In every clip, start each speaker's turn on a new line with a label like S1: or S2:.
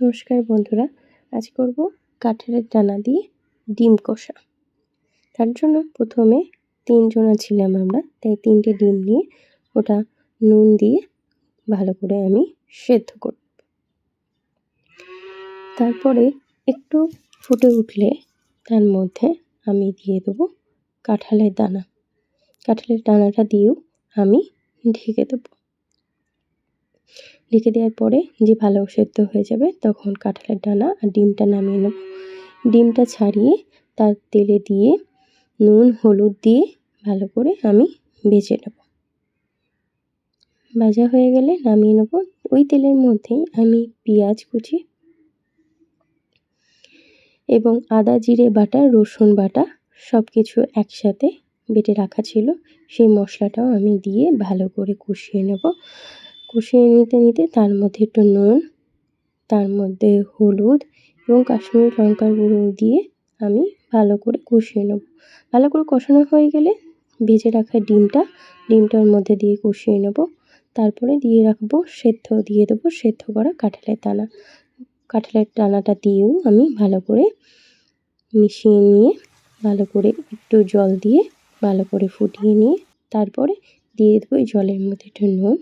S1: নমস্কার বন্ধুরা, আজ করব কাঁঠালের ডানা দিয়ে ডিম কষা। তার জন্য প্রথমে তিনজনা ছিলাম আমরা, তাই তিনটে ডিম নিয়ে ওটা নুন দিয়ে ভালো করে আমি সেদ্ধ করব। তারপরে একটু ফুটে উঠলে তার মধ্যে আমি দিয়ে দেবো কাঁঠালের দানা। কাঁঠালের দানাটা দিয়েও আমি ঢেকে দেবো। ঢেকে দেওয়ার পরে যে ভালো সেদ্ধ হয়ে যাবে, তখন কাঁঠালের ডানা আর ডিমটা নামিয়ে নেব। ডিমটা ছাড়িয়ে তার তেলে দিয়ে নুন, হলুদ দিয়ে ভালো করে আমি ভেজে নেব। ভাজা হয়ে গেলে নামিয়ে নেব। ওই তেলের মধ্যেই আমি পেঁয়াজ কুচি এবং আদা, জিরে বাটা, রসুন বাটা সব কিছু একসাথে বেটে রাখা ছিল। সেই মশলাটাও আমি দিয়ে ভালো করে কষিয়ে নেব। কষিয়ে নিতে নিতে তার মধ্যে একটু নুন, তার মধ্যে হলুদ এবং কাশ্মীরি লঙ্কার গুঁড়ো দিয়ে আমি ভালো করে কষিয়ে নেব। ভালো করে কষানো হয়ে গেলে ভেজে রাখা ডিমটা, ডিমটার মধ্যে দিয়ে কষিয়ে নেব। তারপরে দিয়ে রাখব সেদ্ধ, দিয়ে দেবো সেদ্ধ করা কাঁঠালের দানা। কাঁঠালের দানাটা দিয়েও আমি ভালো করে মিশিয়ে নিয়ে, ভালো করে একটু জল দিয়ে ভালো করে ফুটিয়ে নিয়ে, তারপরে দিয়ে দেবো জলের মধ্যে একটু নুন।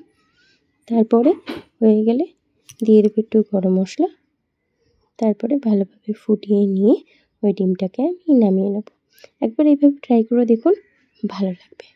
S1: তারপরে হয়ে গেলে দিয়ে দেবো একটু গরম মশলা। তারপরে ভালোভাবে ফুটিয়ে নিয়ে ওই ডিমটাকে আমি নামিয়ে নেব। একবার এইভাবে ট্রাই করে দেখুন, ভালো লাগবে।